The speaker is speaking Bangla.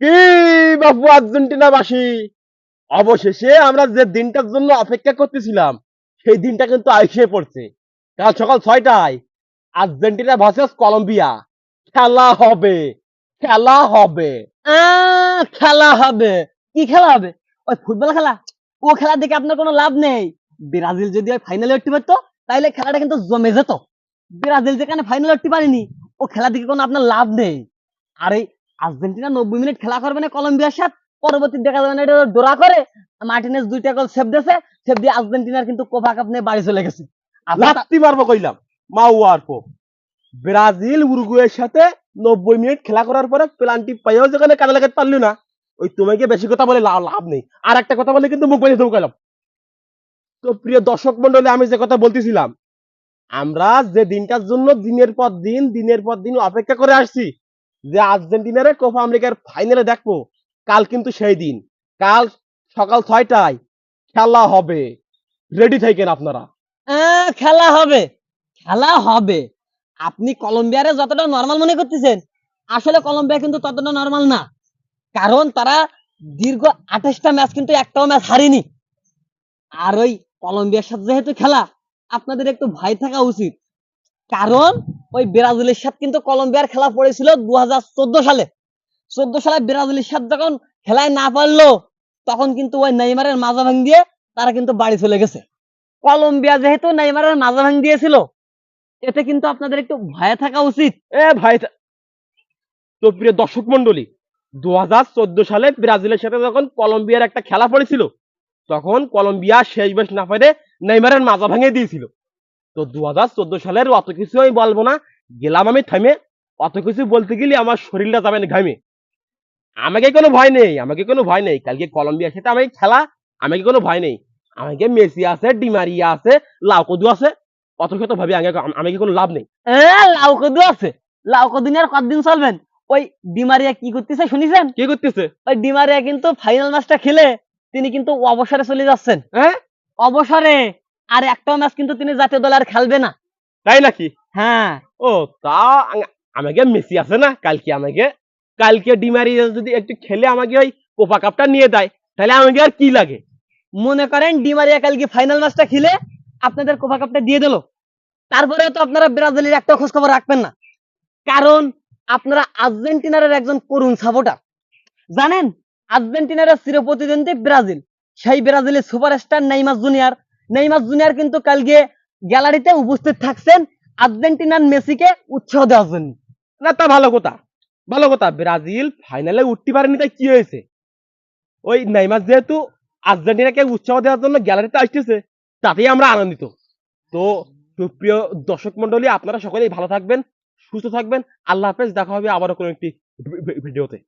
কি বাবু আর্জেন্টিনাবাসী? অবশেষে আমরা যে দিনটার জন্য অপেক্ষা করতেছিলাম, সেই দিনটা কিন্তু আইসে পড়ছে। কাল সকাল ছয়টায় আর্জেন্টিনা ভার্সেস কলম্বিয়া। খেলা হবে খেলা হবে। খেলা হবে। কি খেলা হবে? ওই ফুটবল খেলা? ও খেলা দেখে আপনার কোনো লাভ নেই। ব্রাজিল যদি ওই ফাইনালে উঠতে পারতো তাহলে খেলাটা কিন্তু জমে যেত। ব্রাজিল যেখানে ফাইনালে উঠতে পারেনি, ও খেলা দেখে কোনো আপনার লাভ নেই। আর আর্জেন্টিনা নব্বই মিনিট খেলা করবে না কলম্বিয়ার সাথে, পরবর্তী দেখা যাবে না, এটা ডোরা করে। মার্টিনেস দুইটা গোল সেভ দিয়েছে সেভ দিয়ে আর্জেন্টিনার কিন্তু কোপা কাপ নিয়ে বাড়ি চলে গেছে। কইলাম ব্রাজিল, উরুগুয়ের সাথে নব্বই মিনিট খেলা করার পরে পাইও যেখানে কাজে লাগাতে পারলি না। ওই তোমাকে বেশি কথা বলে লাভ নেই। আর একটা কথা বলে কিন্তু মুখ বেঁধে ঢুকালাম তো প্রিয় দর্শক মন্ডলী আমি যে কথা বলতেছিলাম, আমরা যে দিনটার জন্য দিনের পর দিন, দিনের পর দিন অপেক্ষা করে আসছি যে আর্জেন্টিনারে কোপা আমেরিকার ফাইনালে দেখব, কাল কিন্তু সেই দিন। কাল সকাল ছয়টায় খেলা হবে। রেডি থাকেন আপনারা। খেলা হবে। খেলা হবে। আপনি কলম্বিয়ারে যতটা নর্মাল মনে করতেছেন, আসলে কলম্বিয়া কিন্তু ততটা নর্মাল না। কারণ তারা দীর্ঘ আঠাশটা ম্যাচ কিন্তু একটাও ম্যাচ হারেনি। আর ওই কলম্বিয়ার সাথে যেহেতু খেলা, আপনাদের একটু ভয় থাকা উচিত। কারণ ওই ব্রাজিলের সাথে কিন্তু কলম্বিয়ার খেলা পড়েছিল দু হাজার চোদ্দ সালে। চোদ্দ সালে ব্রাজিলের সাথে যখন খেলায় না পারল, তখন কিন্তু ওই নেইমারের মাজা ভাঙ দিয়ে তারা কিন্তু বাড়ি চলে গেছে। কলম্বিয়া যেহেতু নেইমারের মাজা ভাঙ দিয়েছিল এতে কিন্তু আপনাদের একটু ভয়ে থাকা উচিত। এ থা- তো প্রিয় দর্শক মন্ডলী দু হাজার চোদ্দ সালে ব্রাজিলের সাথে যখন কলম্বিয়ার একটা খেলা পড়েছিল, তখন কলম্বিয়া শেষ বেশ না পারে নেইমারের মাজা ভেঙে দিয়েছিল। তো দু হাজার চোদ্দ সালের অত কিছু আমি বলব না। গেলাম আমি থামে। অত কিছু বলতে গেলে আমার শরীরটা যাবে না ঘামে। আমাকে কোনো ভয় নেই আমাকে কোনো ভয় নেই। কালকে কলম্বিয়ার সাথে আমাকে খেলা আমাকে কোনো ভয় নেই। আমাকে মেসি আছে ডিমারিয়া আছে লাউকদু আছে। অত কত ভাবি আমাকে আমাকে কোনো লাভ নেই। এ, লাউ কদু আছে। লাউ কদু নিয়ে আর কতদিন চলবেন? ওই ডিমারিয়া কি করতেছে শুনিছেন? কি করতেছে? ওই ডিমারিয়া কিন্তু ফাইনাল ম্যাচটা খেলে তিনি কিন্তু অবসরে চলে যাচ্ছেন। হ্যাঁ? অবসরে। আর একটা ম্যাচ কিন্তু তিনি জাতীয় দলে আর খেলবে না। তাই নাকি? হ্যাঁ। ও তা আমাকে মেসি আছে না? কালকে আমাকে কালকে ডিমারি যদি একটু খেলে আমাকে ওই কোপা কাপটা নিয়ে দেয় তাহলে আমাকে আর কি লাগে? মনে করেন ডিমারিয়া কালকে ফাইনাল ম্যাচটা খেলে আপনাদের কোপা কাপটা দিয়ে দিল। তারপরে তো আপনারা ব্রাজিলের একটা খোঁজ খবর রাখবেন না। কারণ আপনারা আর্জেন্টিনার একজন করুণ সাপোর্টার জানেন? আর্জেন্টিনার চির প্রতিদ্বন্দ্বী ব্রাজিল। সেই ব্রাজিলের superstar Neymar junior Neymar junior কিন্তু কালকে গ্যালারিতে উপস্থিত থাকছেন আর্জেন্টিনার মেসিকে উৎসাহ দেওয়ার জন্য। না, তা ভালো কথা। ভালো কথা, ব্রাজিল ফাইনালে উঠতে পারেনি, তাই কি হয়েছে? ওই নেইমার যেহেতু আর্জেন্টিনাকে উৎসাহ দেওয়ার জন্য গ্যালারিতে আসতেছে, তাতেই আমরা আনন্দিত। তো সুপ্রিয় দর্শক মন্ডলী আপনারা সকলেই ভালো থাকবেন, সুস্থ থাকবেন। আল্লাহ হাফেজ, দেখা হবে আবারও কোনো একটি ভিডিওতে।